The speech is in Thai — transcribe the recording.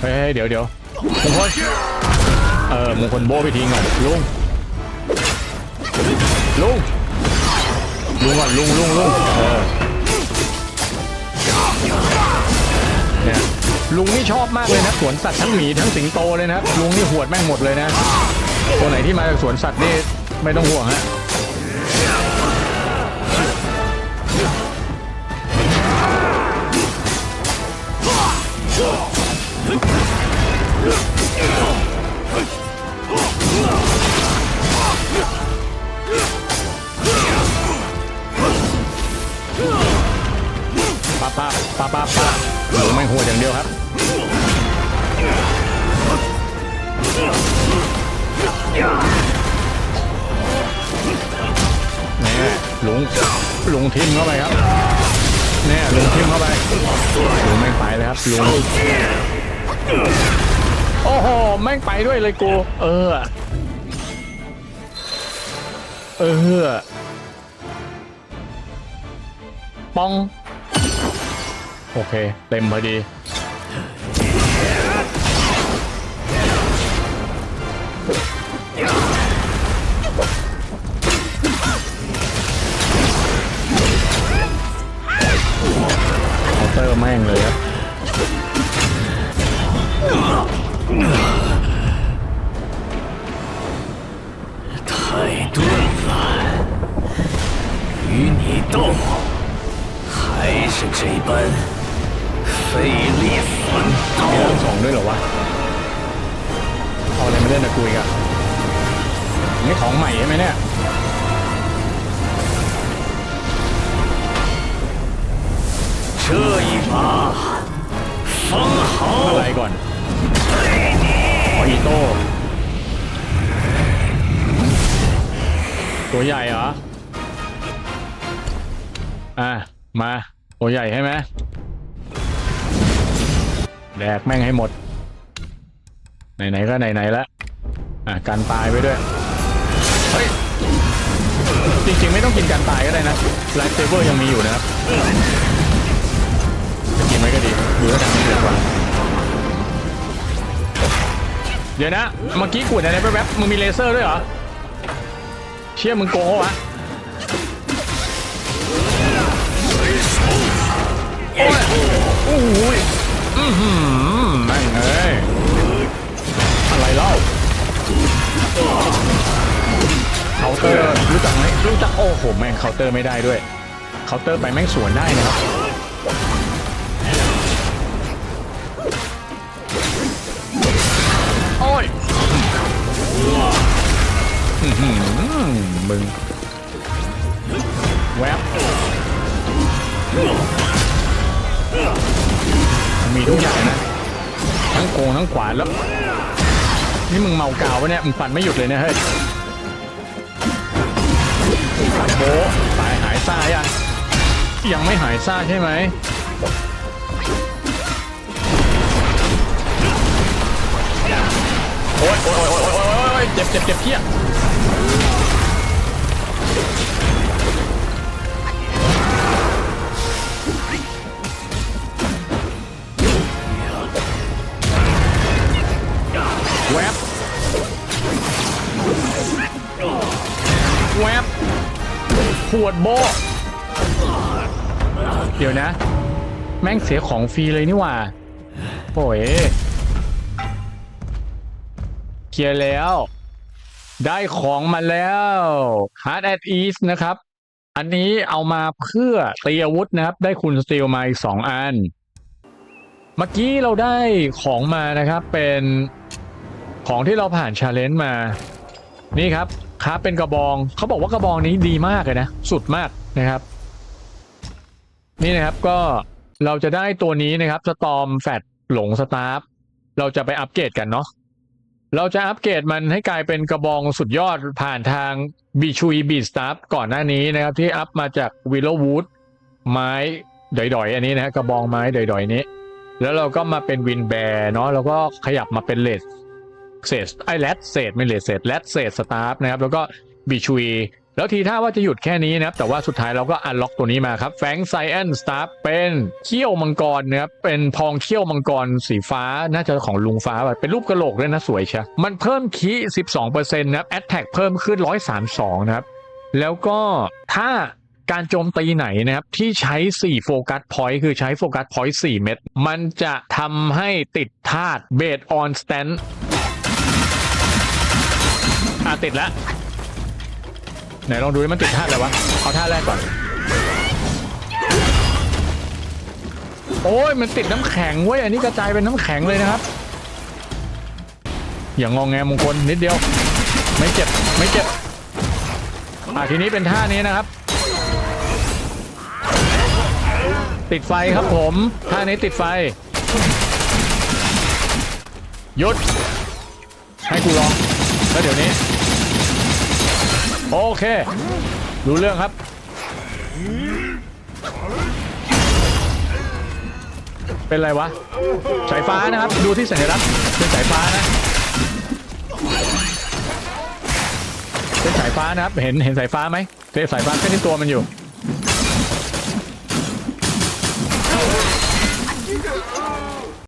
เฮ้ยเดี๋ยวเดี๋ยวมงคลเออมงคลโบไปทิ้งก่อนลุงลุงลุงก่อนลุงลุงลุงเออเนี่ยลุงนี่ชอบมากเลยนะสวนสัตว์ทั้งหมีทั้งสิงโตเลยนะลุงนี่หวดแม่งหมดเลยนะตัวไหนที่มาจากสวนสัตว์นี่ไม่ต้องห่วงฮะ ป้าป้าป้าป้าป้าหนูไม่หัวอย่างเดียวครับนี่ลุงลุงทิมเข้าไปครับนี่ลุงทิมเข้าไปลุงแม่งไปเลยครับลุง โอ้โห แม่งไปด้วยเลยกู เออ เออ ปอง โอเค เต็มพอดี ด้วยเหรอวะ เอาอะไรมาเล่นนะกูอีกอะนี่ของใหม่ใช่ไหมเนี่ย 这一把方 อะ 好 ไรก่อนขออีโต้ ตัวใหญ่เหรอ อ่ะ มา ตัวใหญ่ใช่ไหม แดกแม่งให้หมด ไหนๆก็ไหนๆแล้วอะการตายไปด้วย เฮ้ย จริงๆไม่ต้องกินการตายก็ได้นะไลฟ์เซเวอร์ยังมีอยู่นะครับจะกินไหมก็ดีดูแล้วทางนี้ดีกว่าเดี๋ยวนะ เมื่อกี้กูเห็นอะไรแว๊บๆมึงมีเลเซอร์ด้วยเหรอ เชี่ยมึงโกงเหรอวะ ร์รู้จักไหมรู้จักโอ้โหแม่งเคาน์เตอร์ไม่ได้ด้วยเคาน์เตอร์ไปแม่งสวนได้นะครับโอ้ยอื้อหือมึงแวบมีทุกอย่างนะ ทั้งโกงทั้งขวานแล้ว นี่มึงเมากาววะเนี่ย มึงฟันไม่หยุดเลยเนี่ยเฮ้ย โบตายหายซ่ายังยังไม่หายซ่าใช่ไหมโอ๊ยโอ๊ยโอ๊ยโอ๊ยโอ๊ยโอ๊ยเจ็บเจ็บเจ็บเพี้ย ปวดโบะเดี๋ยวนะ แม่งเสียของฟรีเลยนี่หว่าโอ้ยเคลียร์แล้ว ได้ของมาแล้ว Hard at Ease นะครับ อันนี้เอามาเพื่อตีอาวุธนะครับ ได้คุณสตีลมาอีกสองอัน เมื่อกี้เราได้ของมานะครับเป็นของที่เราผ่านชาเลนจ์มา นี่ครับ ครับเป็นกระบองเขาบอกว่ากระบองนี้ดีมากเลยนะ สุดมากนะครับ นี่นะครับก็เราจะได้ตัวนี้นะครับสตอมแฟตหลงสตาฟเราจะไปอัปเกรดกันเนาะเราจะอัปเกรดมันให้กลายเป็นกระบองสุดยอดผ่านทางบีชุยบีสตาฟก่อนหน้านี้นะครับ ที่อัพมาจากวิลโลวูดไม้ดอยๆ อันนี้นะกระบองไม้ดอยๆนี้ แล้วเราก็มาเป็นวินแบร์เนาะแล้วก็ขยับมาเป็นเลด เศษไอแรดเศษไม่เลดเศษแรดเศษสตาร์ฟนะครับแล้วก็บีชุยแล้วทีท่าว่าจะหยุดแค่นี้นะครับแต่ว่าสุดท้ายเราก็อันล็อกตัวนี้มาครับแฟงไซแอนสตาร์เป็นเขี้ยวมังกรนะครับเป็นพองเขี้ยวมังกรสีฟ้าน่าจะของลุงฟ้าแบบเป็นรูปกระโหลกด้วยนะสวยใช่มันเพิ่มคี12%นะครับแอตแทกเพิ่มขึ้น 132 นะครับ แล้วก็ถ้าการโจมตีไหนนะครับ ที่ใช้ 4 โฟกัสพอยต์คือใช้โฟกัสพอยต์4เม็ดมันจะทำให้ติดธาตุเบสออนสแตน อะติดแล้วไหนลองดูดิมันติดท่าอะไรวะเอาท่าแรกก่อน โอ้ยมันติดน้ำแข็งเว้ยอันนี้กระจายเป็นน้ำแข็งเลยนะครับ อย่างงองแงมงคลนิดเดียว ไม่เจ็บไม่เจ็บอะทีนี้เป็นท่านี้นะครับ ติดไฟครับผมท่านี้ติดไฟหยุดให้กูลอง แล้วเดี๋ยวนี้ โอเค รู้เรื่องครับ เป็นไรวะ สายฟ้านะครับ ดูที่สัญลักษณ์เป็นสายฟ้านะ เป็นสายฟ้านะครับ เห็นเห็นสายฟ้าไหมเป็นสายฟ้าแค่ที่ตัวมันอยู่